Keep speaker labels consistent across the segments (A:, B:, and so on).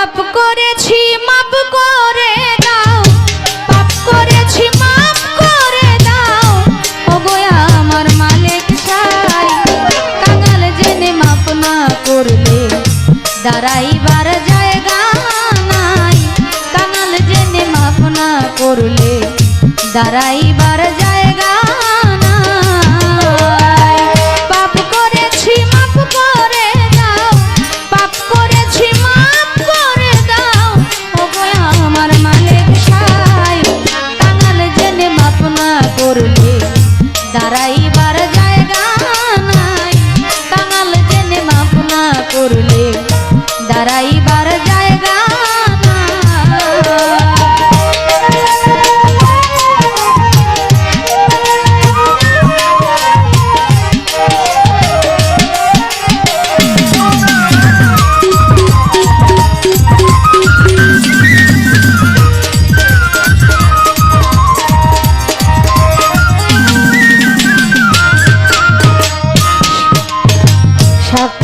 A: পাপ করেছি মাপ করে দাও। পাপ করেছি মাপ করে দাও। ওগো আমার মালিক সাই, কাঙাল জেনে মাপ না করলে দাঁড়াইবার জায়গা নাই। কাঙাল জেনে মাপ না করলে দাঁড়াইবার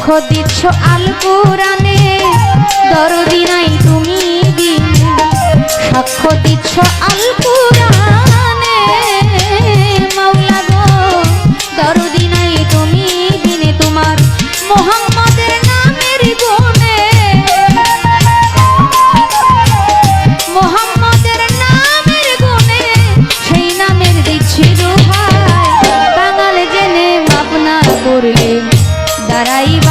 A: সাক্ষ্য দিচ্ছ আল দরদি নাই তুমি দিন। সাক্ষ্য দিচ্ছ আল কোরআনে মাওলা দরদি নাই তুমি দিনে তোমার। মোহাম্মদের নামের গুণে। মোহাম্মদের নামের গুণে সেই নামের দিচ্ছি দোহাই। বাঙাল জেনে ভাবনা করলে দাঁড়াইবার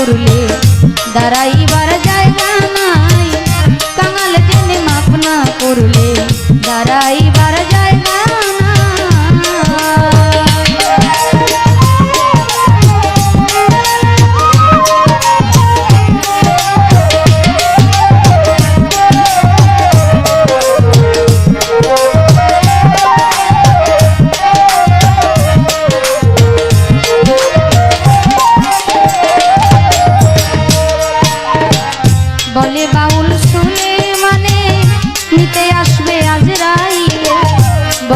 A: করলে দাঁড়াইবার